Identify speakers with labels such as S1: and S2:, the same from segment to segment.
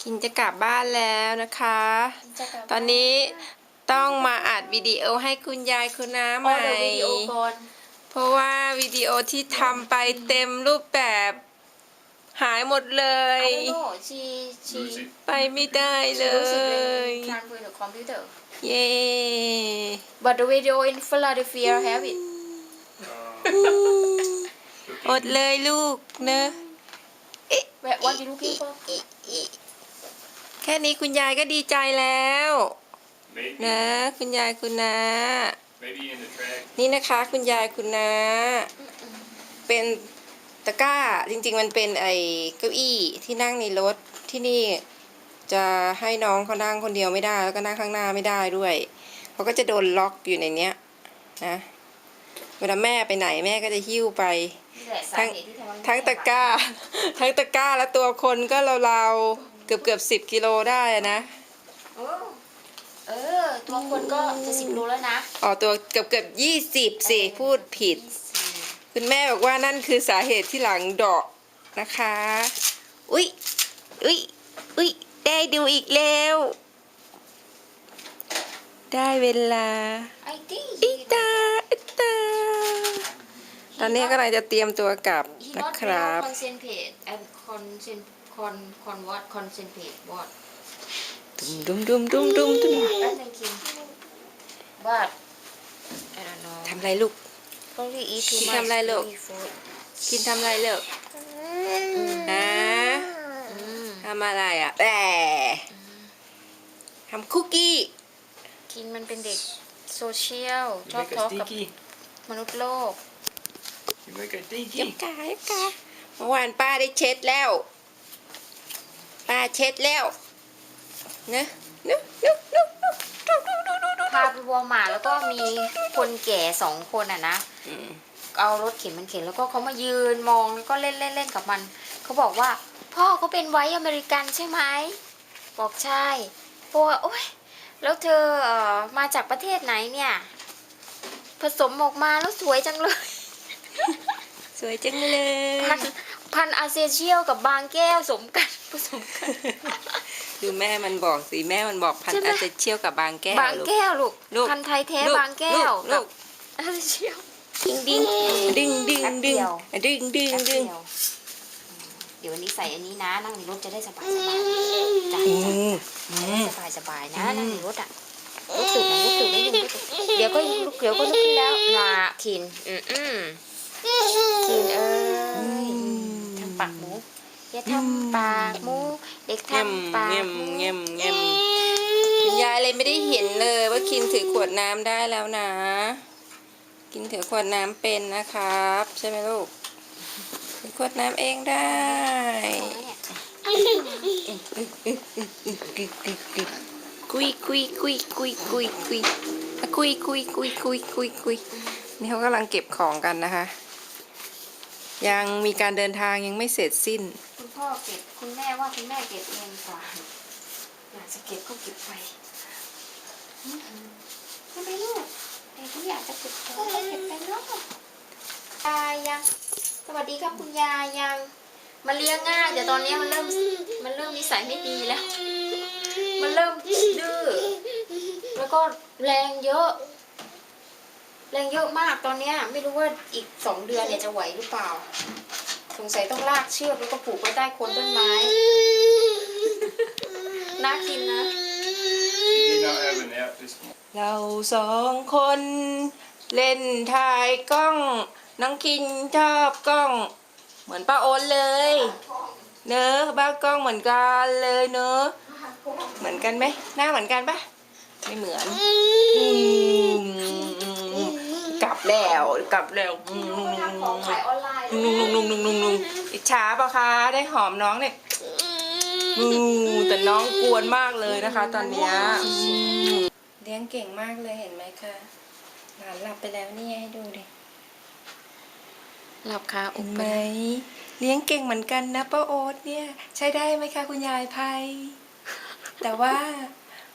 S1: คินจะกลับบ้านแล้วนะคะ ตอนนี้ต้องมาอัดวิดีโอให้คุณยายคุณน้าให
S2: อ๋อ
S1: ม่
S2: เดี๋ยววิดีโอก่อน
S1: เพราะว่าวิดีโอที่ทำไปเต็มรูปแบบหายหมดเลย
S2: I don't know she she
S3: Lose it.
S1: ไปไม่ได้เล
S2: she lose it
S1: ย
S2: when transfer the computer
S1: เย้
S2: but the video in Philadelphia have it
S3: Uh,
S1: อดเลยลูกเนอะ
S2: Where, what you looking for
S1: แค่นี้คุณยายก็ดีใจแล้ว
S3: maybe,
S1: นะ คุณยายคุณน้า
S3: maybe in the track.
S1: นี่นะคะคุณยายคุณน้าเป็นตะกร้าจริงๆมันเป็นไอ้เก้าอี้ที่นั่งในรถที่นี่จะให้น้องเขานั่งคนเดียวไม่ได้ แล้วก็นั่งข้างหน้าไม่ได้ด้วยเขาก็จะโดนล็อกอยู่ในเนี้ยนะเวลาแม่ไปไหนแม่ก็จะหิ้วไป
S2: นี่แหละสา
S1: ทั้ง
S2: เหตุที่ทำให้
S1: ทั้งตะกร้า ทั้งตะกร้าและตัวคนก็ราวๆเกือบเกือบสิบกิโลได้อะนะ
S2: เออเออ ตัวคนก็จะสิบโลแล้วนะ
S1: อ๋อตัวเกือบเกือบยี่สิบสิพูดผิด คุณแม่บอกว่านั่นคือสาเหตุที่หลังดอกนะคะ อุ๊ย อุ๊ย อุ๊ย ได้ดูอีกแล้ว ได้เวลา
S2: ไอ้ตี้
S1: อิตาอิตาต อนนี้กำลังจะเตรียมตัวกลับ
S2: he
S1: นะ
S2: not
S1: ครับ
S2: well concentrate and concent con con what concentrate what
S1: ดุมดุมดุมดุมดุม
S2: แป๊บนึงคิม but I don't know
S1: ทำอะไรลูก
S2: probably eat too
S1: คิม
S2: much
S1: ทำอะไรลูก
S2: oily food
S1: กินทำอะไรลูกฮะ
S2: อืม
S1: ทำอะไรอะแต่ทำคุกกี้
S2: คินมันเป็นเด็กโซเชียล
S3: You
S2: ชอบ
S3: make
S2: ทอ
S3: a
S2: ล์กกับ
S3: stinky.
S2: มนุษย์โลก
S3: เดี๋ยวมันก็ได้
S1: ยิยั
S3: น
S1: กายับกาเมื่อวานป้าได้เช็ดแล้ว ป้าเช็ดแล้วเนอะนอะนอะนอะนอะดูดูดูดูดู
S2: พาไปวอลมาร์ทแล้วก็มีคนแก่สองคนอะนะ
S1: อืม
S2: เอารถเข็นมันเข็นแล้วก็เขามายืนมองแล้วก็เล่นเล่นเล่นกับมัน เขาบอกว่า พ่อเขาเป็นไว้อเมริกันใช่ไหมบอกใช่บอกว่าโอ๊ยแล้วเธอเอ่อมาจากประเทศไหนเนี่ย ผสมออกมาแล้วสวยจังเลย
S1: วยจังเลย
S2: พันพันอาเซเชียลกับบางแก้วสมกันผสมกัน
S1: ดูแม่มันบอกสิแม่มันบอกพัน
S2: ใช่ไหม
S1: อาจจะเชี่ยวกับบางแก้ว
S2: บาง
S1: ลูก
S2: แก้วลูก
S1: ลูก
S2: พันธุ์ไทยแท้
S1: ลูก
S2: บางแก้ว
S1: ลูก
S2: อาเซเชียล
S1: ดิ้งดิ้งดึงดึง
S2: แป๊บเดี
S1: ดึง
S2: ยว
S1: ดึงดึง
S2: แป๊บ
S1: ดึ
S2: เดี
S1: ง
S2: ยวเดี๋ยววันนี้ใส่อันนี้นะ นั่งในรถจะได้สบายสบายจ้ะ
S1: อื
S2: จ้ะ
S1: ม
S2: สบายสบายๆนะ นั่งในรถอะลุกตื่นนะลุกตื่นนิดนึงลุกตื่นเดี๋ยวก็ลุกเดี๋ยวก็ลุกขึ้นแล้วนาทินอืมอืม ทินเอ้ยทำปากหมูอย่าทำปากหมู เด็ก
S1: เงียม
S2: ทำปาก
S1: เงียม
S2: หมู
S1: เงียมเงียมคุณยายเลยไม่ได้เห็นเลยว่าคินถือขวดน้ำได้แล้วนะ กินถือขวดน้ำเป็นนะครับ ใช่ไหมลูกถือขวดน้ำเองได้คุยคุยคุยคุยคุยคุยอะคุยคุยคุยคุยคุยคุยนี่เขากำลังเก็บของกันนะคะ ยังมีการเดินทางยังไม่เสร็จสิ้น
S2: คุณพ่อเก็บคุณแม่ว่าคุณแม่เก็บเองกว่าอยากจะเก็บก็เก็บไปอืมทำไมลูกเด็กที่อยากจะเก็บของก็เก็บไปเนาะยายยัง สวัสดีครับคุณยายยังมันเลี้ยงง่ายแต่ตอนนี้มันเริ่มมันเริ่มนิสัยไม่ดีแล้ว มันเริ่มดื้อแล้วก็แรงเยอะ แรงเยอะมากตอนเนี้ยไม่รู้ว่าอีกสองเดือนเนี่ยจะไหวหรือเปล่า สงสัยต้องลากเชือกแล้วก็ผูกไว้ใต้โคนต้นไม้ น่ากินนะ
S3: She did not have a nap this morning.
S1: เราสองคน เล่นถ่ายกล้อง น้องคินชอบกล้อง เหมือนป้าโอนเลย เนอะบ้ากล้องเหมือนกันเลยเนอะเหมือนกันไหมหน้าเหมือนกันปะไม่เหมือนอืมกลับ แล้วกลับแล้วอืม
S2: ของขายออนไลน์
S1: นุ่งนุ่งนุ่งนุ่งนุ่งนุ่งอิจฉาปะคะได้หอมน้องเนี่ยอืมแต่น้องกวนมากเลยนะคะ ตอนเนี้ยอืมเลี้ยงเก่งมากเลยเห็นไหมคะหลานหลับไปแล้วนี่ให้ดูดิ
S2: หลับคาอ
S1: เห็
S2: ก
S1: นไหมเลี้ยงเก่งเหมือนกันนะป้าโอ๊ตเนี่ย ใช้ได้ไหมคะคุณยายภัยแต่ว่า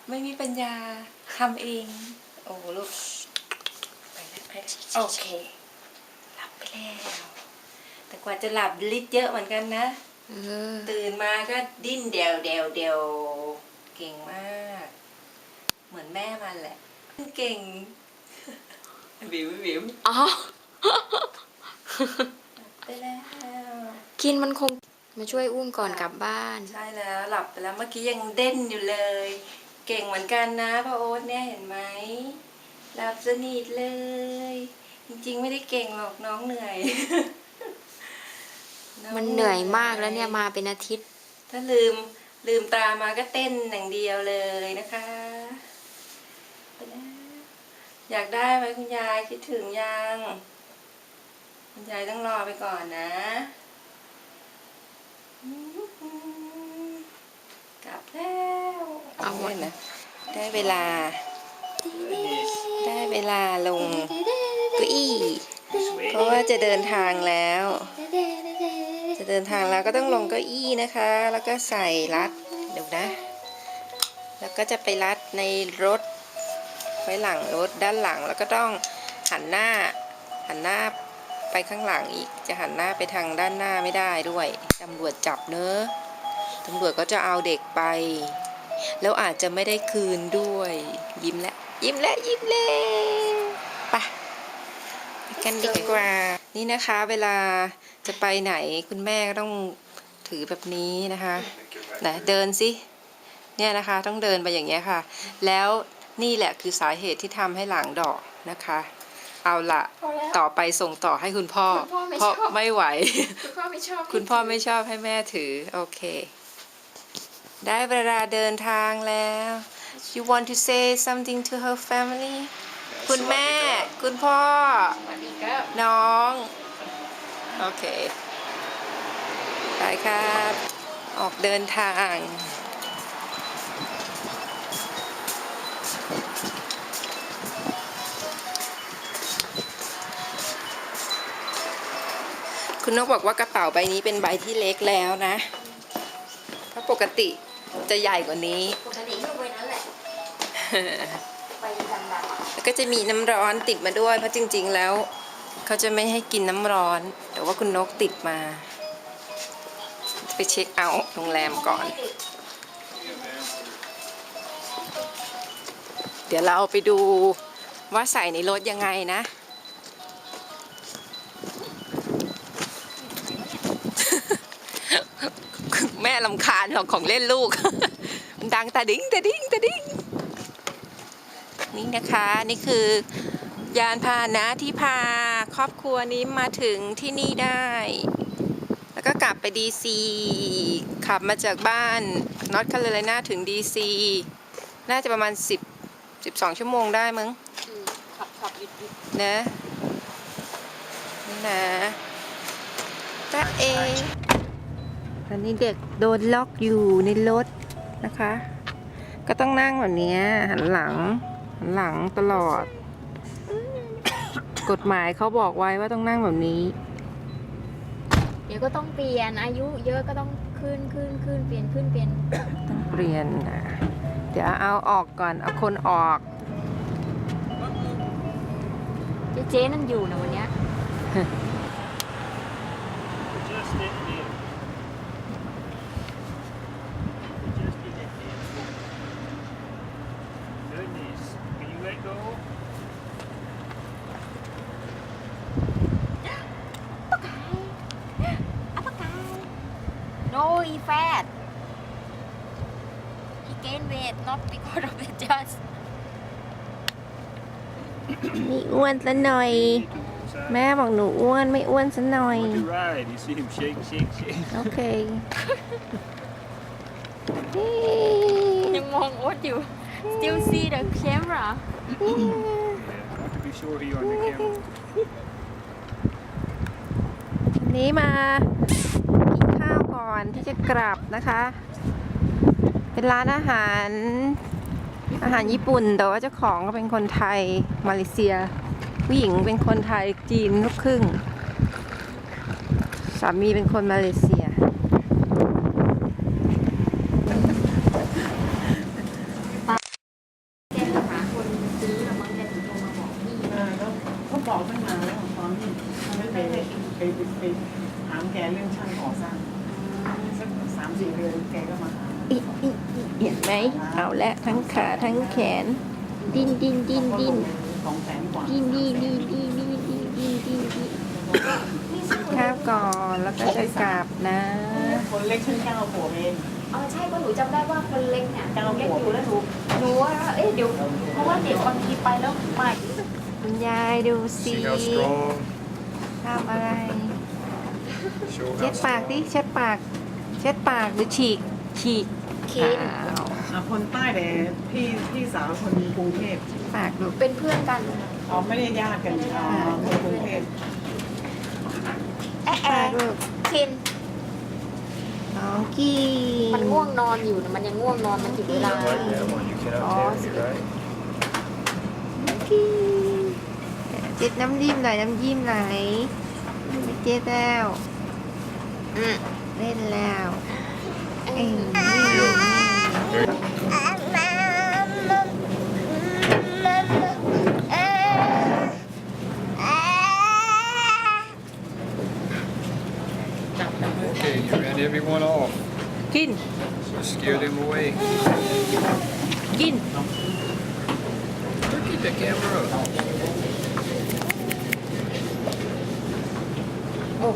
S1: ไม่มีปัญญาทำเอง โอ้ลูก โอเค หลับไปแล้วกว่าจะหลับลิดเยอะเหมือนกันนะ
S2: เออ
S1: ตื่นมาก็ดิ้นเดวเดวเดวเก่งมาก เหมือนแม่มันแหละ เก่งบิวบิว
S2: อ๋อ
S1: ไปแล้ว
S2: กินมันคงมาช่วยอุ้มก่อนกลับบ้าน
S1: ใช่แล้ว หลับไปแล้วเมื่อกี้ยังเด่นอยู่เลย เก่งเหมือนกันนะพ่อโอ๊ตเนี่ยเห็นไหม หลับสนิทเลย จริงๆไม่ได้เก่งหรอกน้องเหนื่อย
S2: มันเหนื่อยมากแล้วเนี่ยมาเป็นอาทิตย์
S1: ถ้าลืมลืมตามาก็เต้นอย่างเดียวเลยนะคะไปแล้วอยากได้ไหมคุณยายคิดถึงยัง คุณยายต้องรอไปก่อนนะกลับแล้ว
S2: เอาหมด
S1: นะได้เวลา ได้เวลาลงเก้าอี้เพราะว่าจะเดินทางแล้ว จะเดินทางแล้วก็ต้องลงเก้าอี้นะคะ แล้วก็ใส่รัดเดี๋ยวนะ แล้วก็จะไปรัดในรถ ไว้หลังรถด้านหลังแล้วก็ต้องหันหน้า หันหน้าไปข้างหลังอีก จะหันหน้าไปทางด้านหน้าไม่ได้ด้วย ตำรวจจับเนอะตำรวจก็จะเอาเด็กไป แล้วอาจจะไม่ได้คืนด้วย ยิ้มแล้ว ยิ้มแล้วยิ้มแล้วไปไปกันดีกว่า นี่นะคะเวลาจะไปไหนคุณแม่ก็ต้องถือแบบนี้นะคะไหนเดินสิเนี่ยนะคะต้องเดินไปอย่างเงี้ยค่ะ แล้วนี่แหละคือสาเหตุที่ทำให้หลังดอกนะคะ เอาละต่อไปส่งต่อให้คุณพ่อ
S2: คุณพ่อไม่
S1: เพราะ
S2: ชอบ
S1: ไม่ไหว
S2: คุณพ่อไม่ชอบ
S1: คุณพ่อไม่ชอบให้แม่ถือ โอเค ได้เวลาเดินทางแล้ว you want to say something to her family คุณแม่ คุณพ่อ
S2: สวัสดีครับ
S1: น้อง โอเค ไปครับ ออกเดินทางคุณนกบอกว่ากระเป๋าใบนี้เป็นใบที่เล็กแล้วนะ เพราะปกติจะใหญ่กว่านี้
S2: แล้
S1: วก็จะมีน้ำร้อนติดมาด้วย เพราะจริง ๆ แล้วเขาจะไม่ให้กินน้ำร้อน แต่ว่าคุณนกติดมา ไปเช็คเอาท์โรงแรมก่อน เดี๋ยวเราไปดูว่าใส่ในรถยังไงนะ แม่ลำคาญหรอกของเล่นลูก มันดังตาดิ้งตาดิ้งตาดิ้ง นี่นะคะ นี่คือยานพาหนะที่พาครอบครัวนี้มาถึงที่นี่ได้ แล้วก็กลับไปดีซีขับมาจากบ้านนอตคาโรไลนาถึงดีซีน่าจะประมาณ 10 12 ชั่วโมงได้มั้ง
S2: ๆขับขับหยุดหยุด
S1: นะนี่นะจ้าเอตอนนี้เด็กโดนล็อกอยู่ในรถนะคะ ก็ต้องนั่งแบบเนี้ยหันหลัง หันหลังตลอด กฎหมายเขาบอกไว้ว่าต้องนั่งแบบนี้
S2: เดี๋ยวก็ต้องเปลี่ยนอายุเยอะก็ต้องขึ้นขึ้นขึ้นเปลี่ยนขึ้นเปลี่ยน
S1: ต้องเปลี่ยนนะเดี๋ยวเอาออกก่อนเอาคนออก
S2: เจ๊เจ๊นั่นอยู่นะวันเนี้ย
S3: Just in here. Just in it. Goodness. Can you let go?
S2: อัปกาย no he fat he gain weight not because of the just
S1: นี่อ้วนซะหน่อย แม่บอกหนูอ้วนไม่อ้วนซะหน่อย
S3: Want to ride? You see him shake, shake, shake.
S1: โอเค
S2: ยังมองโอ๊ตอยู่ still see the camera
S3: Yeah, want to be sure he on the camera.
S1: วันนี้มากินข้าวก่อนที่จะกลับนะคะ เป็นร้านอาหารอาหารญี่ปุ่น แต่ว่าเจ้าของก็เป็นคนไทยมาเลเซีย ผู้หญิงเป็นคนไทยจีนลูกครึ่ง สามีเป็นคนมาเลเซีย
S2: แกหาคนซื้อแล้วมั้งแกถึงโทรมาบอกพี่
S4: เขาบอกตั้งนานแล้วตอนนี้มันไม่เป็น ไปไปถามแกเรื่องช่างก่อสร้างสักสามสี่เดือนแกก็มาหา
S1: เอาละทั้งขาทั้งแขน ดิ้นดิ้นดิ้นดิ้นดิ้นดิ้นดิ้นดิ้นดิ้นดิ้นดิ้นดิ้นดิ้นข้าวก่อนแล้วก็จะกลับนะ
S4: คนเล็กชั้นเก้าขวบเอง
S2: อ๋อใช่ก็หนูจำได้ว่าคนเล็กเนี่ย
S4: เก้า
S2: เล็กอยู่แล้วหนูหนูว่าเอ๊ะเดี๋ยวเพราะว่าเด็กบางทีไปแล้วไป
S1: คุณยายดูสิทำอะไร เช็ดปากดิเช็ดปาก เช็ดปากหรือฉีกฉีก
S2: คิน
S1: อ้าว
S4: อะคนใต้แต่พี่พี่สาวคนกรุงเทพ
S1: ปากดู
S2: เป็นเพื่อนกัน
S4: เขาไม่ได้ญาติกันอ่าคนกรุงเทพ
S2: แอะ
S1: ปา
S2: แอะ
S1: กดู
S2: คิน
S1: น้องกี้
S2: มันง่วงนอนอยู่นะมันยังง่วงนอนมันถึงเวลา
S3: Right now, when you cannot
S2: Oh,
S3: tell me, right?
S1: กี้เจ็ดน้ำยิ้มหน่อยน้ำยิ้มไหลไม่เจ็ดแล้วอืมเล่นแล้วเอ้ย
S4: จับจับเลย
S3: Okay, you ran everyone off.
S1: Kidding.
S3: So scare them away.
S1: Kidding.
S3: Look at the camera.
S1: Oh.